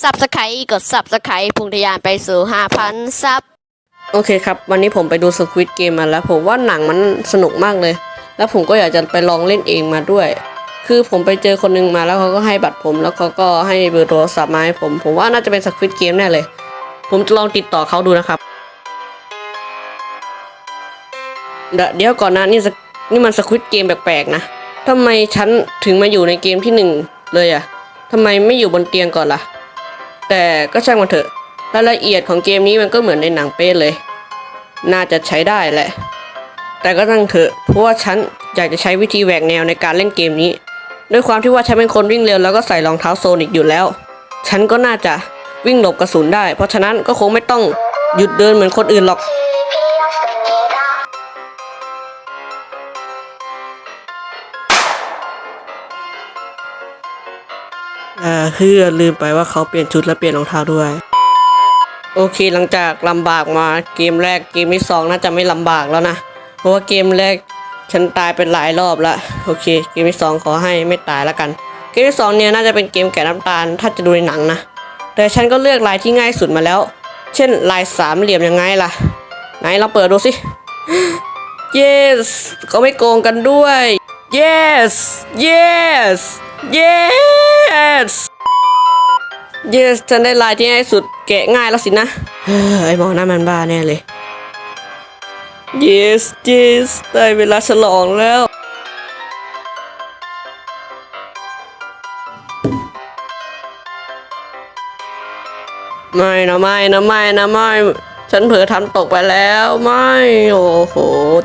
สับสไคร์กดสับสไคร์พุ่งทะยานไปสู่ห้าพันซับ โอเคครับ วันนี้ผมไปดูสควิตเกมมาแล้วผมว่าหนังมันสนุกมากเลย แล้วผมก็อยากจะไปลองเล่นเองมาด้วย คือผมไปเจอคนหนึงมาแล้วเขาก็ให้บัตรผม แล้วเขาก็ให้เบอร์โทรศัพท์มาให้ผม ผมว่าน่าจะเป็นสควิตเกมแน่เลย ผมจะลองติดต่อเขาดูนะครับ เดี๋ยวก่อนนะนี่นี่มันสควิตเกมแปลกๆนะทำไมฉันถึงมาอยู่ในเกมที่หนึ่งเลยอะทำไมไม่อยู่บนเตียงก่อนล่ะ แต่ก็ช่างมันเถอะรายละเอียดของเกมนี้มันก็เหมือนในหนังเป๊ะเลย น่าจะใช้ได้แหละ แต่ก็ตั้งเถอะ เพราะว่าฉันอยากจะใช้วิธีแหวกแนวในการเล่นเกมนี้ ด้วยความที่ว่าฉันเป็นคนวิ่งเร็วแล้วก็ใส่รองเท้าโซนิกอยู่แล้ว ฉันก็น่าจะวิ่งหลบกระสุนได้ เพราะฉะนั้นก็คงไม่ต้องหยุดเดินเหมือนคนอื่นหรอก อ่าเฮือลืมไปว่าเขาเปลี่ยนชุดและเปลี่ยนรองเท้าด้วย โอเคหลังจากลำบากมาเกมแรกเกมที่สองน่าจะไม่ลำบากแล้วนะ เพราะว่าเกมแรกฉันตายเป็นหลายรอบแล้วโอเค เกมที่สองขอให้ไม่ตายแล้วกัน เกมที่สองเนี่ยน่าจะเป็นเกมแกะน้ำตาลถ้าจะดูในหนังนะ แต่ฉันก็เลือกลายที่ง่ายสุดมาแล้ว เช่นลายสามเหลี่ยมยังไงล่ะ ไหนเราเปิดดูสิ yes เขาไม่โกงกันด้วย yes yes yes yes ฉันได้ลายที่ง่ายสุดแกะง่ายแล้วสินะ เฮ้ยไอ้หมอนั่นมันบ้าแน่เลย yes yes ได้เวลาฉลองแล้วไม่นะไม่นะไม่นะไม่ ฉันเผลอทำตกไปแล้วไม่ โอ้โห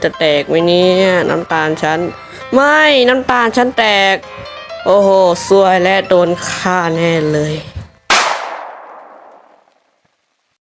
จะแตกไหมเนี่ย น้ำตาลฉัน ไม่น้ำตาลฉันแตก โอ้โหสวยและโดนฆ่าแน่เลย